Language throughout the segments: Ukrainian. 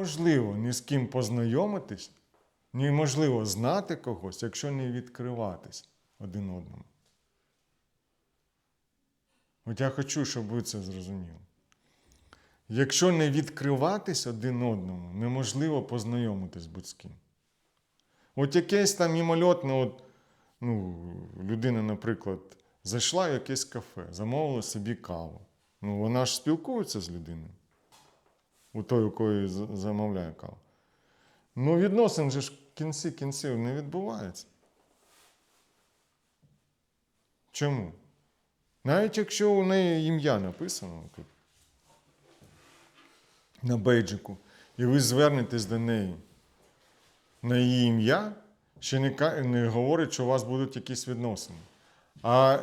неможливо ні з ким познайомитись, неможливо знати когось, якщо не відкриватись один одному. От я хочу, щоб ви це зрозуміли. Якщо не відкриватись один одному, неможливо познайомитись будь з ким. От якесь там мімольотне, от, ну, людина, наприклад, зайшла в якесь кафе, замовила собі каву. Ну, вона ж спілкується з людиною. У той, у кої замовляє каву. Ну, відносин же ж в кінці кінців не відбувається. Чому? Навіть якщо у неї ім'я написано тут на бейджику, і ви звернетесь до неї на її ім'я, ще не, не говорить, що у вас будуть якісь відносини. А,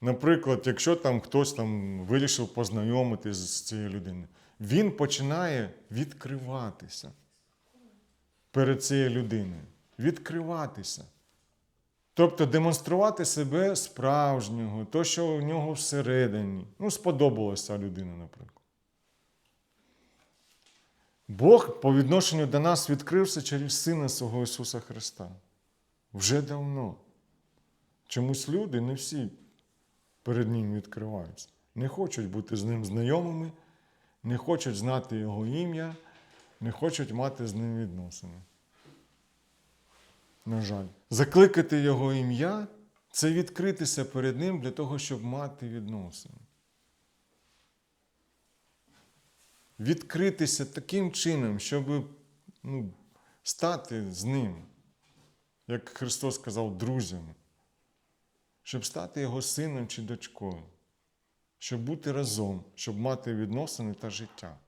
наприклад, якщо там хтось там вирішив познайомитись з цією людиною, він починає відкриватися перед цією людиною. Відкриватися. Тобто демонструвати себе справжнього, то, що у нього всередині. Ну, сподобалася людина, наприклад. Бог по відношенню до нас відкрився через Сина свого Ісуса Христа. Вже давно. Чомусь люди не всі перед Ним відкриваються. Не хочуть бути з ним знайомими, не хочуть знати Його ім'я, не хочуть мати з ним відносини. На жаль. Закликати Його ім'я це відкритися перед Ним для того, щоб мати відносини. Відкритися таким чином, щоб ну, стати з ним, як Христос сказав, друзями, щоб стати Його сином чи дочкою, щоб бути разом, щоб мати відносини та життя.